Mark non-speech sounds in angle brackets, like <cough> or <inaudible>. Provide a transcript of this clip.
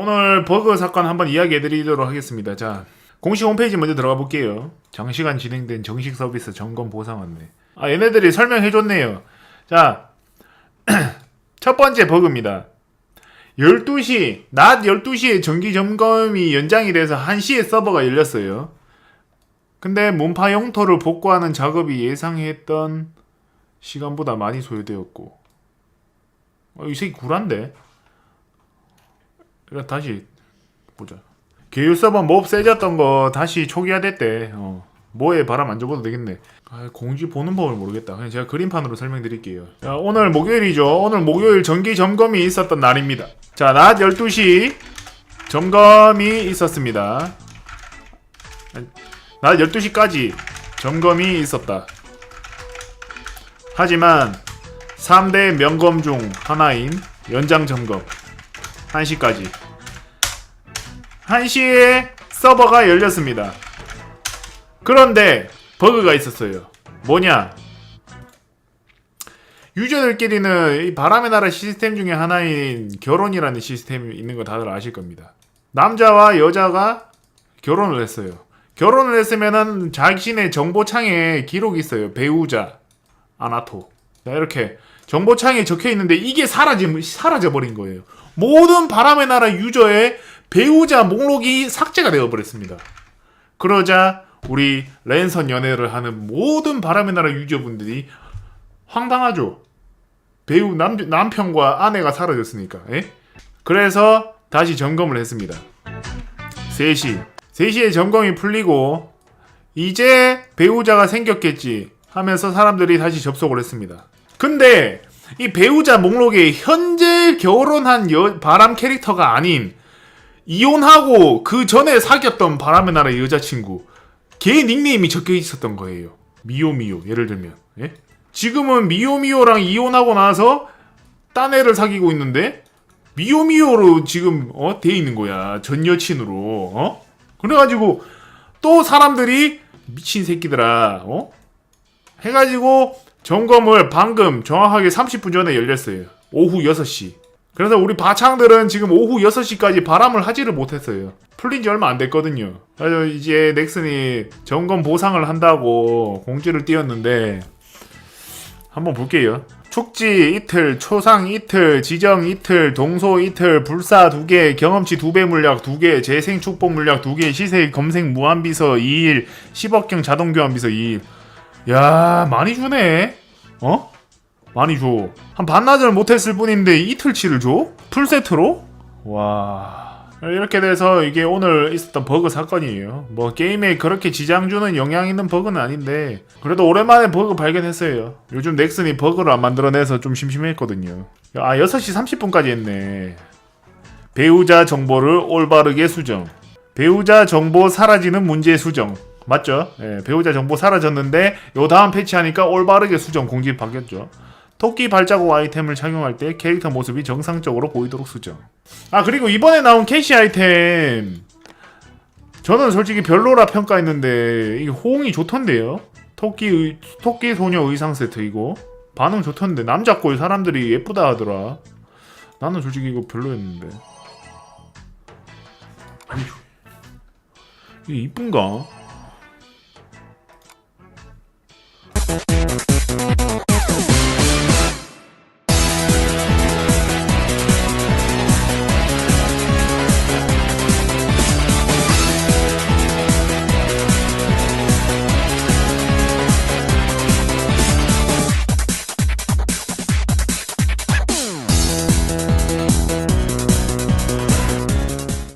오늘 버그 사건 한번 이야기해 드리도록 하겠습니다. 자, 공식 홈페이지 먼저 들어가 볼게요. 장시간 진행된 정식 서비스 점검 보상 안내. 아, 얘네들이 설명해 줬네요. 자, <clears throat> 첫 번째 버그입니다. 12시, 낮 12시에 정기 점검이 연장이 돼서 1시에 서버가 열렸어요. 근데 문파 영토를 복구하는 작업이 예상했던 시간보다 많이 소요되었고. 어, 이 새끼 구란데? 그래 다시 보자. 계율 서버 몹 세졌던 거 다시 초기화됐대. 어. 뭐에 바람 안 줘봐도 되겠네. 아, 공지 보는 법을 모르겠다. 그냥 제가 그림판으로 설명드릴게요. 자, 오늘 목요일이죠. 오늘 목요일 정기 점검이 있었던 날입니다. 자, 낮 12시 점검이 있었습니다. 낮 12시까지 점검이 있었다. 하지만 3대 명검 중 하나인 연장 점검 1시까지 1시에 서버가 열렸습니다. 그런데 버그가 있었어요. 뭐냐? 유저들끼리는 이 바람의 나라 시스템 중에 하나인 결혼이라는 시스템이 있는 거 다들 아실 겁니다. 남자와 여자가 결혼을 했어요. 결혼을 했으면은 자신의 정보창에 기록이 있어요. 배우자, 아나토. 자, 이렇게 정보창에 적혀 있는데 이게 사라지, 사라져버린 거예요. 모든 바람의 나라 유저의 배우자 목록이 삭제가 되어버렸습니다. 그러자 우리 랜선 연애를 하는 모든 바람의 나라 유저분들이 황당하죠. 배우 남, 남편과 아내가 사라졌으니까. 예? 그래서 다시 점검을 했습니다. 3시. 3시에 점검이 풀리고 이제 배우자가 생겼겠지 하면서 사람들이 다시 접속을 했습니다. 근데 이 배우자 목록에 현재 결혼한 여, 바람 캐릭터가 아닌 이혼하고 그 전에 사귀었던 바람의 나라 여자친구 걔 닉네임이 적혀 있었던 거예요. 미오미오 예를 들면 예? 지금은 미오미오랑 이혼하고 나서 딴 애를 사귀고 있는데 미오미오로 지금 어? 돼 있는 거야 전 여친으로 어? 그래가지고 또 사람들이 미친 새끼들아 어? 해가지고 점검을 방금 정확하게 30분 전에 열렸어요 오후 6시 그래서 우리 바창들은 지금 오후 6시까지 바람을 하지를 못했어요 풀린 지 얼마 안 됐거든요 그래서 이제 넥슨이 점검 보상을 한다고 공지를 띄웠는데 한번 볼게요. 축지 이틀, 초상 이틀, 지정 이틀, 동소 이틀, 불사 두 개, 경험치 두 배 물약 두 개, 재생 축복 물약 두 개, 시세 검색 무한비서 2일, 10억경 자동 교환비서 2일. 야, 많이 주네. 어? 많이 줘. 한 반나절 못했을 뿐인데 이틀치를 줘? 풀세트로? 와. 이렇게 돼서 이게 오늘 있었던 버그 사건이에요. 뭐 게임에 그렇게 지장 주는 영향 있는 버그는 아닌데 그래도 오랜만에 버그 발견했어요. 요즘 넥슨이 버그를 안 만들어내서 좀 심심했거든요. 아 6시 30분까지 했네. 배우자 정보를 올바르게 수정. 배우자 정보 사라지는 문제 수정. 맞죠? 예, 배우자 정보 사라졌는데 요 다음 패치하니까 올바르게 수정 공지 바뀌었죠. 토끼 발자국 아이템을 착용할 때 캐릭터 모습이 정상적으로 보이도록 수정. 아 그리고 이번에 나온 캐시 아이템 저는 솔직히 별로라 평가했는데 이게 호응이 좋던데요. 토끼 의, 토끼 소녀 의상 세트 이거 반응 좋던데 남자 꼴 사람들이 예쁘다 하더라. 나는 솔직히 이거 별로였는데. 이게 이쁜가?